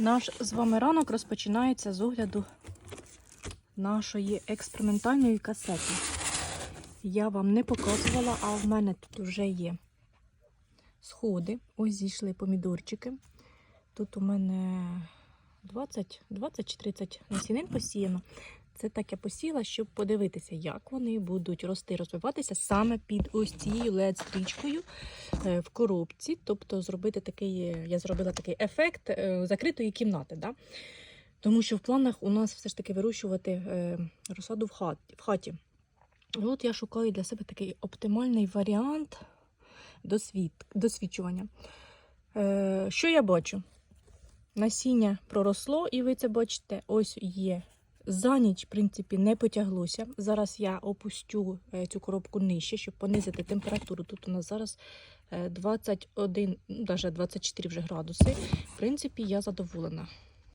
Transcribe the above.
Наш з вами ранок розпочинається з огляду нашої експериментальної касети. Я вам не показувала, а в мене тут вже є сходи. Ось зійшли помідорчики. Тут у мене 20, 20 чи 30 насінин посіяно. Це так я посіяла, щоб подивитися, як вони будуть рости, розвиватися саме під ось цією LED-стрічкою е, в коробці. Тобто зробити такий, е, я зробила такий ефект е, закритої кімнати. Да? Тому що в планах у нас все ж таки вирощувати розсаду в хаті. В хаті. І от я шукаю для себе такий оптимальний варіант досвід, досвідчування. Що я бачу? Насіння проросло, і ви це бачите, ось є. За ніч, в принципі, не потяглося. Зараз я опустю е, цю коробку нижче, щоб понизити температуру. Тут у нас зараз е, 21, ну, навіть 24 вже градуси. В принципі, я задоволена.